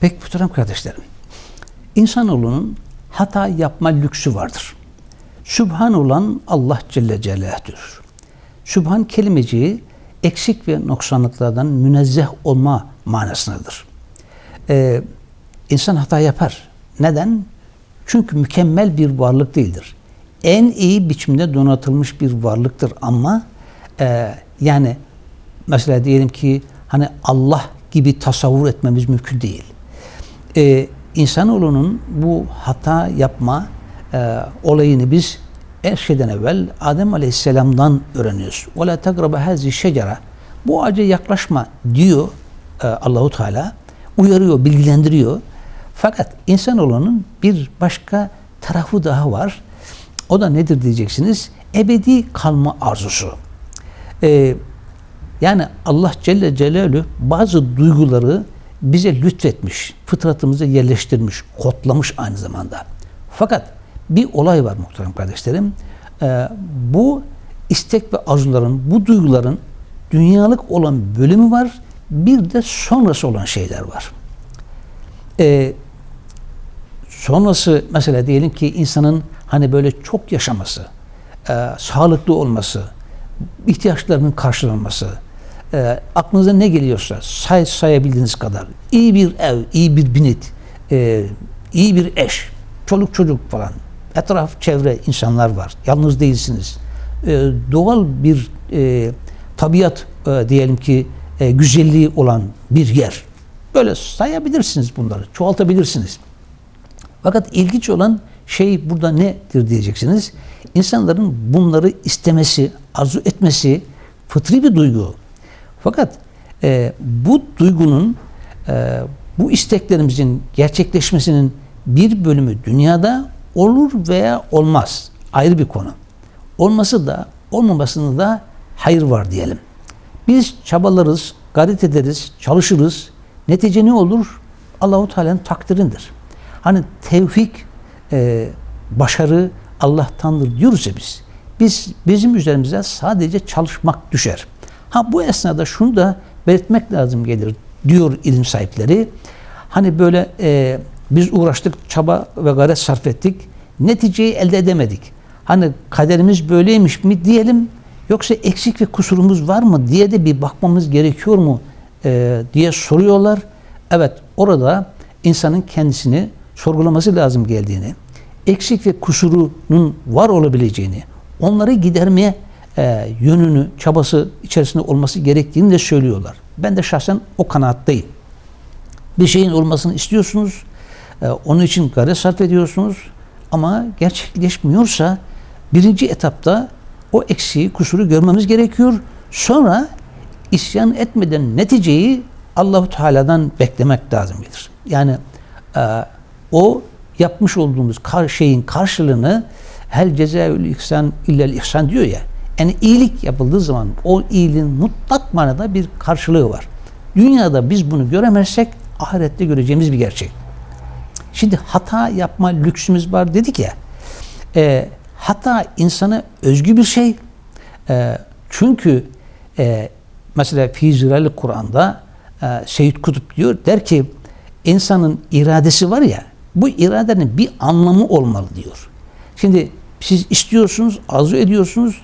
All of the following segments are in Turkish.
Peki muhterem kardeşlerim, insanoğlunun hata yapma lüksü vardır. Sübhan olan Allah Celle Celaluhu'dur. Sübhan kelimeciği eksik ve noksanlıklardan münezzeh olma manasındadır. Ee, insan hata yapar. Neden? Çünkü mükemmel bir varlık değildir. En iyi biçimde donatılmış bir varlıktır ama e, yani mesela diyelim ki hani Allah gibi tasavvur etmemiz mümkün değil Ee, insanoğlunun bu hata yapma e, olayını biz her şeyden evvel Adem Aleyhisselam'dan öğreniyoruz. وَلَا تَقْرَبَ هَذِي şecere Bu ağaca yaklaşma diyor e, Allahu Teala. Uyarıyor, bilgilendiriyor. Fakat insanoğlunun bir başka tarafı daha var. O da nedir diyeceksiniz? Ebedi kalma arzusu. Ee, yani Allah Celle Celaluhu bazı duyguları bize lütfetmiş, fıtratımıza yerleştirmiş, kodlamış aynı zamanda. Fakat bir olay var muhterem kardeşlerim. Ee, bu istek ve arzuların, bu duyguların dünyalık olan bölümü var. Bir de sonrası olan şeyler var. Ee, sonrası mesela diyelim ki insanın hani böyle çok yaşaması, e, sağlıklı olması, ihtiyaçlarının karşılanması, e, aklınıza ne geliyorsa say, sayabildiğiniz kadar iyi bir ev, iyi bir binit, e, iyi bir eş, çoluk çocuk falan, etraf çevre insanlar var. Yalnız değilsiniz. E, doğal bir e, tabiat e, diyelim ki e, güzelliği olan bir yer. Böyle sayabilirsiniz bunları, çoğaltabilirsiniz. Fakat ilginç olan şey burada nedir diyeceksiniz. İnsanların bunları istemesi, arzu etmesi fıtri bir duygu. Fakat e, bu duygunun, e, bu isteklerimizin gerçekleşmesinin bir bölümü dünyada olur veya olmaz. Ayrı bir konu. Olması da olmamasında da hayır var diyelim. Biz çabalarız, gayret ederiz, çalışırız. Netice ne olur? Allahu Teala'nın takdirindir. Hani tevfik, e, başarı Allah'tandır diyoruz ya biz. Biz bizim üzerimize sadece çalışmak düşer. Ha bu esnada şunu da belirtmek lazım gelir diyor ilim sahipleri. Hani böyle e, biz uğraştık, çaba ve gayret sarf ettik. Neticeyi elde edemedik. Hani kaderimiz böyleymiş mi diyelim yoksa eksik ve kusurumuz var mı diye de bir bakmamız gerekiyor mu e, diye soruyorlar. Evet orada insanın kendisini sorgulaması lazım geldiğini, eksik ve kusurunun var olabileceğini, onları gidermeye e, yönünü, çabası içerisinde olması gerektiğini de söylüyorlar. Ben de şahsen o kanaattayım. Bir şeyin olmasını istiyorsunuz, e, onun için gayret sarf ediyorsunuz ama gerçekleşmiyorsa birinci etapta o eksiği, kusuru görmemiz gerekiyor. Sonra isyan etmeden neticeyi Allahu Teala'dan beklemek lazım gelir. Yani e, o yapmış olduğumuz kar, şeyin karşılığını hel cezaül ihsan illel ihsan diyor ya. Yani iyilik yapıldığı zaman o iyiliğin mutlak manada bir karşılığı var. Dünyada biz bunu göremezsek ahirette göreceğimiz bir gerçek. Şimdi hata yapma lüksümüz var dedik ya. E, hata insana özgü bir şey. E, çünkü e, mesela Fizirali Kur'an'da e, Seyyid Kutup diyor der ki insanın iradesi var ya bu iradenin bir anlamı olmalı diyor. Şimdi siz istiyorsunuz, arzu ediyorsunuz,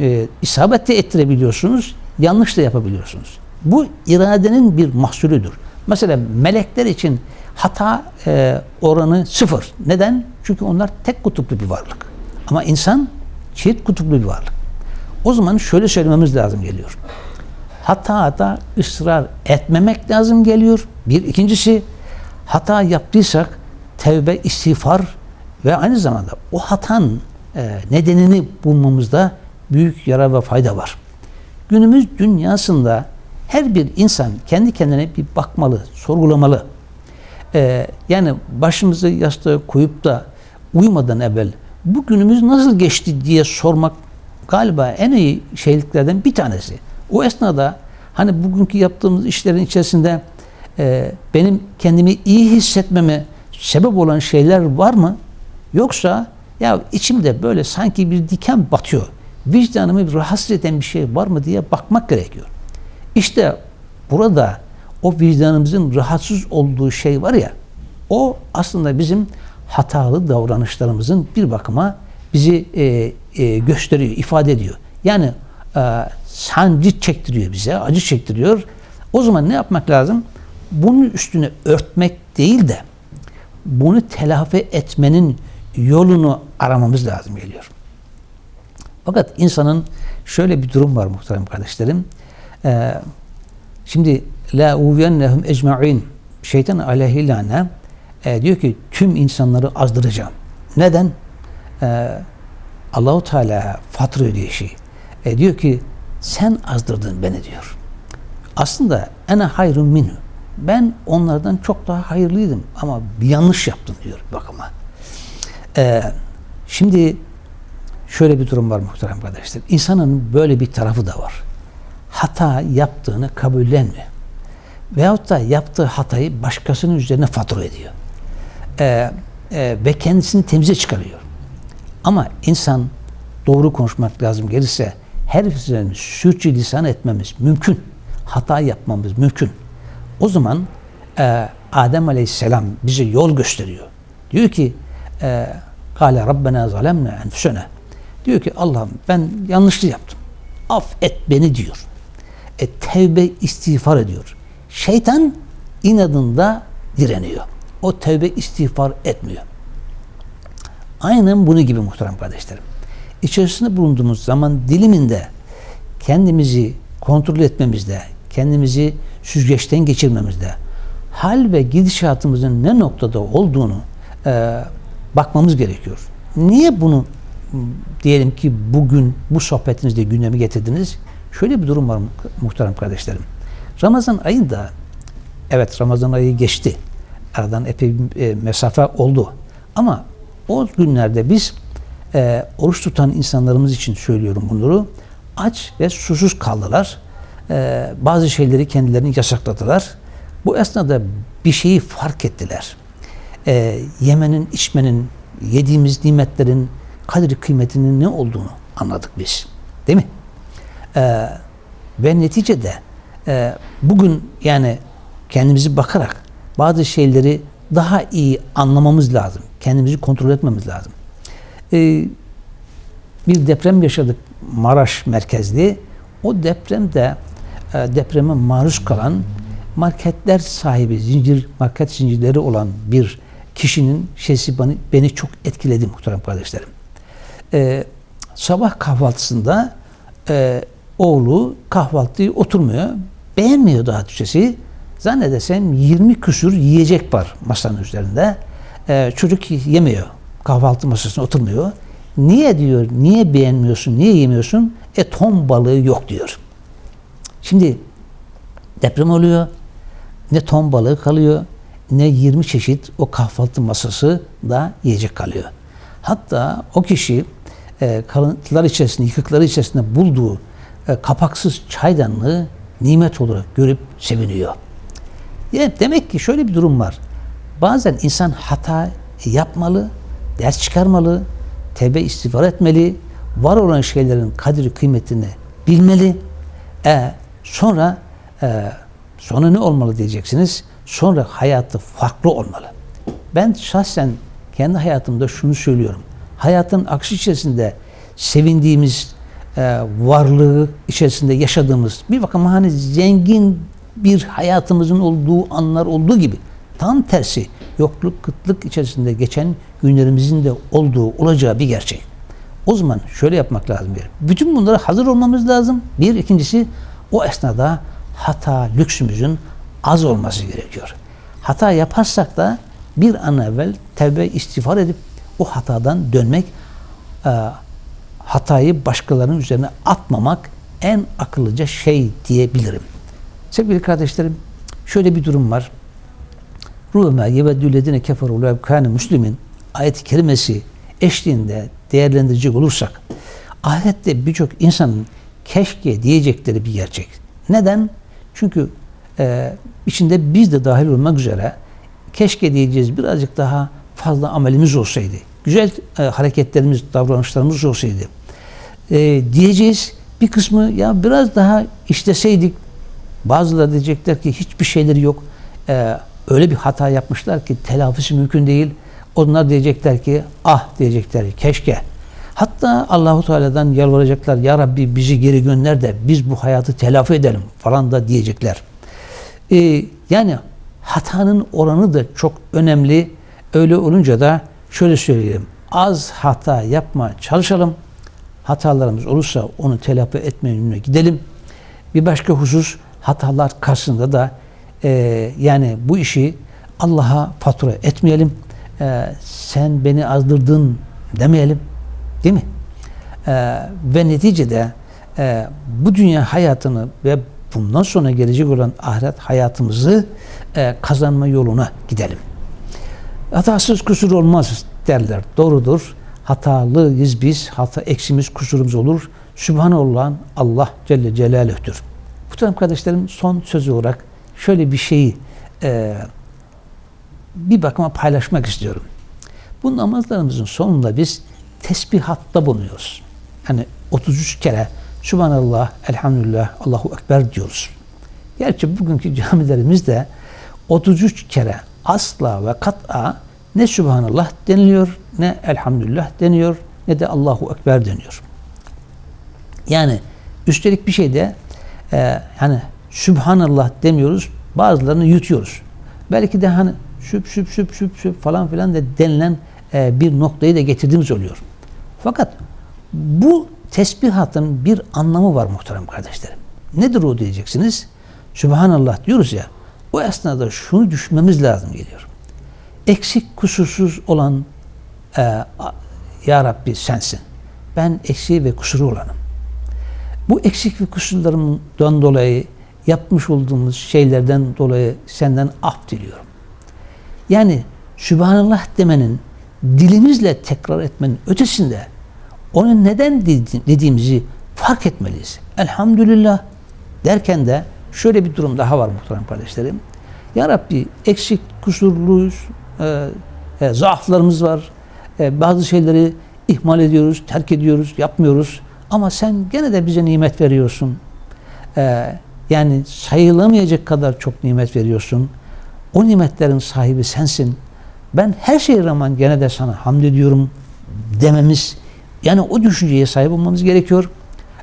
e, isabet de ettirebiliyorsunuz, yanlış da yapabiliyorsunuz. Bu iradenin bir mahsulüdür. Mesela melekler için hata e, oranı sıfır. Neden? Çünkü onlar tek kutuplu bir varlık. Ama insan çift kutuplu bir varlık. O zaman şöyle söylememiz lazım geliyor. Hatada ısrar etmemek lazım geliyor. Bir. ikincisi hata yaptıysak tevbe, istiğfar ve aynı zamanda o hatan e, nedenini bulmamızda büyük yara ve fayda var. Günümüz dünyasında her bir insan kendi kendine bir bakmalı, sorgulamalı. Ee, yani başımızı yastığa koyup da uyumadan evvel bu günümüz nasıl geçti diye sormak galiba en iyi şeyliklerden bir tanesi. O esnada hani bugünkü yaptığımız işlerin içerisinde e, benim kendimi iyi hissetmeme sebep olan şeyler var mı? Yoksa ya içimde böyle sanki bir diken batıyor. Vicdanımı rahatsız eden bir şey var mı diye bakmak gerekiyor. İşte burada o vicdanımızın rahatsız olduğu şey var ya, o aslında bizim hatalı davranışlarımızın bir bakıma bizi e, e, gösteriyor, ifade ediyor. Yani e, sancı çektiriyor bize, acı çektiriyor. O zaman ne yapmak lazım? Bunun üstüne örtmek değil de bunu telafi etmenin yolunu aramamız lazım geliyor. Fakat insanın şöyle bir durum var muhterem kardeşlerim. Ee, şimdi la uviyennehum ecma'in şeytan aleyhillâne e, diyor ki tüm insanları azdıracağım. Neden? Ee, Allahu Teala fatura ödeyişi. E, diyor ki sen azdırdın beni diyor. Aslında ene hayrun minhu. Ben onlardan çok daha hayırlıydım ama bir yanlış yaptım diyor bakıma. Ee, şimdi şöyle bir durum var muhterem kardeşler. İnsanın böyle bir tarafı da var. Hata yaptığını kabullenmiyor. Veyahut da yaptığı hatayı başkasının üzerine fatura ediyor. Ee, e, ve kendisini temize çıkarıyor. Ama insan doğru konuşmak lazım gelirse her üzerimiz sürçü lisan etmemiz mümkün. Hata yapmamız mümkün. O zaman e, Adem Aleyhisselam bize yol gösteriyor. Diyor ki e, Kale Rabbena zalemna enfusena. Diyor ki Allah'ım ben yanlışlı yaptım. Affet beni diyor. E, tevbe istiğfar ediyor. Şeytan inadında direniyor. O tevbe istiğfar etmiyor. Aynen bunu gibi muhterem kardeşlerim. İçerisinde bulunduğumuz zaman diliminde kendimizi kontrol etmemizde, kendimizi süzgeçten geçirmemizde, hal ve gidişatımızın ne noktada olduğunu e, bakmamız gerekiyor. Niye bunu diyelim ki bugün bu sohbetinizde gündeme getirdiniz? Şöyle bir durum var muhterem kardeşlerim. Ramazan ayında evet Ramazan ayı geçti. Aradan epey bir e, mesafe oldu. Ama o günlerde biz e, oruç tutan insanlarımız için söylüyorum bunları. Aç ve susuz kaldılar. E, bazı şeyleri kendilerini yasakladılar. Bu esnada bir şeyi fark ettiler. E, yemenin, içmenin, yediğimiz nimetlerin kadri kıymetinin ne olduğunu anladık biz. Değil mi? E, ve neticede e, bugün yani kendimizi bakarak bazı şeyleri daha iyi anlamamız lazım. Kendimizi kontrol etmemiz lazım. Ee, bir deprem yaşadık Maraş merkezli. O depremde e, depreme maruz kalan marketler sahibi, zincir market zincirleri olan bir kişinin şeysi beni, beni çok etkiledi muhterem kardeşlerim. Ee, sabah kahvaltısında e, oğlu kahvaltıyı oturmuyor. Beğenmiyor daha Türkçesi. Zannedersem 20 küsür yiyecek var masanın üzerinde. Ee, çocuk yemiyor. Kahvaltı masasına oturmuyor. Niye diyor, niye beğenmiyorsun, niye yemiyorsun? E ton balığı yok diyor. Şimdi deprem oluyor. Ne ton balığı kalıyor, ne 20 çeşit o kahvaltı masası da yiyecek kalıyor. Hatta o kişi e, kalıntılar içerisinde, yıkıkları içerisinde bulduğu e, kapaksız çaydanlığı nimet olarak görüp seviniyor. Yani demek ki şöyle bir durum var. Bazen insan hata yapmalı, ders çıkarmalı, tevbe istiğfar etmeli, var olan şeylerin kadri kıymetini bilmeli. E, sonra e, sonra ne olmalı diyeceksiniz. Sonra hayatı farklı olmalı. Ben şahsen kendi hayatımda şunu söylüyorum. Hayatın akışı içerisinde sevindiğimiz e, varlığı içerisinde yaşadığımız bir bakıma hani zengin bir hayatımızın olduğu anlar olduğu gibi tam tersi yokluk, kıtlık içerisinde geçen günlerimizin de olduğu, olacağı bir gerçek. O zaman şöyle yapmak lazım. Bir. Bütün bunlara hazır olmamız lazım. Bir, ikincisi o esnada hata lüksümüzün az olması gerekiyor. Hata yaparsak da bir an evvel tevbe istiğfar edip o hatadan dönmek, e, hatayı başkalarının üzerine atmamak en akıllıca şey diyebilirim. Sevgili kardeşlerim, şöyle bir durum var. Rûmâ yeveddüllezine keferû lev kâne müslümin ayet-i kerimesi eşliğinde değerlendirecek olursak ahirette birçok insanın keşke diyecekleri bir gerçek. Neden? Çünkü e, içinde biz de dahil olmak üzere keşke diyeceğiz birazcık daha fazla amelimiz olsaydı. Güzel e, hareketlerimiz, davranışlarımız olsaydı. E, diyeceğiz bir kısmı ya biraz daha işleseydik Bazıları diyecekler ki hiçbir şeyleri yok. Ee, öyle bir hata yapmışlar ki telafisi mümkün değil. Onlar diyecekler ki ah diyecekler keşke. Hatta Allahu Teala'dan yalvaracaklar ya Rabbi bizi geri gönder de biz bu hayatı telafi edelim falan da diyecekler. Ee, yani hatanın oranı da çok önemli. Öyle olunca da şöyle söyleyeyim. Az hata yapma çalışalım. Hatalarımız olursa onu telafi etme yönüne gidelim. Bir başka husus hatalar karşısında da e, yani bu işi Allah'a fatura etmeyelim. E, sen beni azdırdın demeyelim. Değil mi? E, ve neticede e, bu dünya hayatını ve bundan sonra gelecek olan ahiret hayatımızı e, kazanma yoluna gidelim. Hatasız kusur olmaz derler. Doğrudur. Hatalıyız biz. Hata eksimiz, kusurumuz olur. Sübhanallah Allah Celle Celaluh'tür. Muhterem kardeşlerim son sözü olarak şöyle bir şeyi e, bir bakıma paylaşmak istiyorum. Bu namazlarımızın sonunda biz tesbihatta bulunuyoruz. Hani 33 kere Subhanallah, Elhamdülillah, Allahu Ekber diyoruz. Gerçi bugünkü camilerimizde 33 kere asla ve kat'a ne Subhanallah deniliyor, ne Elhamdülillah deniyor, ne de Allahu Ekber deniyor. Yani üstelik bir şey de e, hani Subhanallah demiyoruz, bazılarını yutuyoruz. Belki de hani süp süp süp süp süp falan filan da denilen e, bir noktayı da getirdiğimiz oluyor. Fakat bu tesbihatın bir anlamı var muhterem kardeşlerim. Nedir o diyeceksiniz? Subhanallah diyoruz ya, o esnada şunu düşünmemiz lazım geliyor. Eksik kusursuz olan e, Ya Rabbi sensin. Ben eksiği ve kusuru olanım. Bu eksik ve kusurlarımdan dolayı yapmış olduğumuz şeylerden dolayı senden af diliyorum. Yani Sübhanallah demenin dilimizle tekrar etmenin ötesinde onu neden dediğimizi fark etmeliyiz. Elhamdülillah derken de şöyle bir durum daha var muhterem kardeşlerim. Ya Rabbi eksik, kusurluyuz, e, e, zaaflarımız var. E, bazı şeyleri ihmal ediyoruz, terk ediyoruz, yapmıyoruz. Ama sen gene de bize nimet veriyorsun. E, yani sayılamayacak kadar çok nimet veriyorsun. O nimetlerin sahibi sensin. Ben her şeye rağmen gene de sana hamd ediyorum dememiz yani o düşünceye sahip olmamız gerekiyor.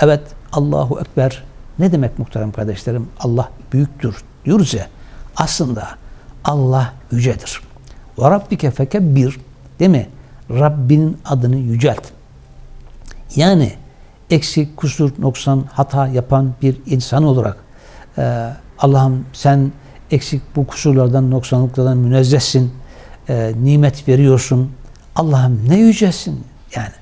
Evet Allahu Ekber ne demek muhterem kardeşlerim? Allah büyüktür diyoruz ya. Aslında Allah yücedir. Ve Rabbike fekebbir değil mi? Rabbinin adını yücelt. Yani eksik, kusur, noksan, hata yapan bir insan olarak e, Allah'ım sen eksik bu kusurlardan, noksanlıklardan münezzehsin. E, nimet veriyorsun. Allah'ım ne yücesin yani.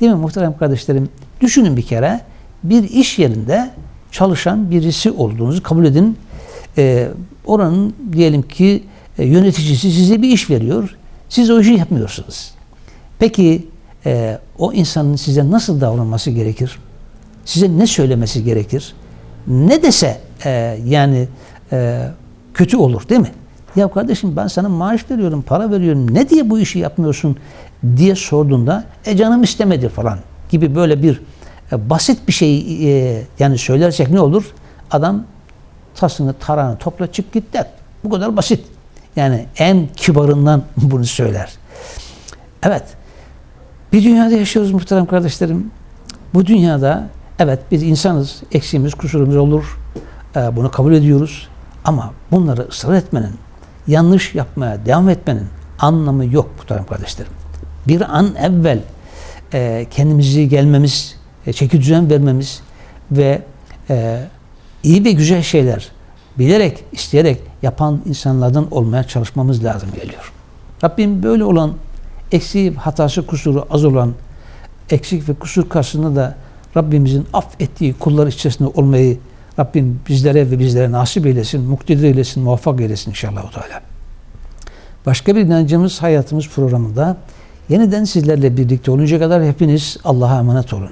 Değil mi muhterem kardeşlerim? Düşünün bir kere bir iş yerinde çalışan birisi olduğunuzu kabul edin. Ee, oranın diyelim ki e, yöneticisi size bir iş veriyor. Siz o işi yapmıyorsunuz. Peki e, o insanın size nasıl davranması gerekir? Size ne söylemesi gerekir? Ne dese e, yani e, kötü olur değil mi? Ya kardeşim ben sana maaş veriyorum, para veriyorum. Ne diye bu işi yapmıyorsun diye sorduğunda e canım istemedi falan gibi böyle bir e, basit bir şey e, yani söylersek ne olur? Adam tasını tarağını topla çık git der. Bu kadar basit. Yani en kibarından bunu söyler. Evet. Bir dünyada yaşıyoruz muhterem kardeşlerim. Bu dünyada evet biz insanız. Eksiğimiz, kusurumuz olur. E, bunu kabul ediyoruz. Ama bunları ısrar etmenin, yanlış yapmaya devam etmenin anlamı yok muhterem kardeşlerim. Bir an evvel e, kendimizi gelmemiz, e, çeki düzen vermemiz ve e, iyi ve güzel şeyler bilerek, isteyerek yapan insanlardan olmaya çalışmamız lazım geliyor. Rabbim böyle olan eksiği, hatası, kusuru az olan eksik ve kusur karşısında da Rabbimizin affettiği kullar içerisinde olmayı Rabbim bizlere ve bizlere nasip eylesin, muktedir eylesin, muvaffak eylesin inşallah. Teala. Başka bir inancımız hayatımız programında yeniden sizlerle birlikte olunca kadar hepiniz Allah'a emanet olun.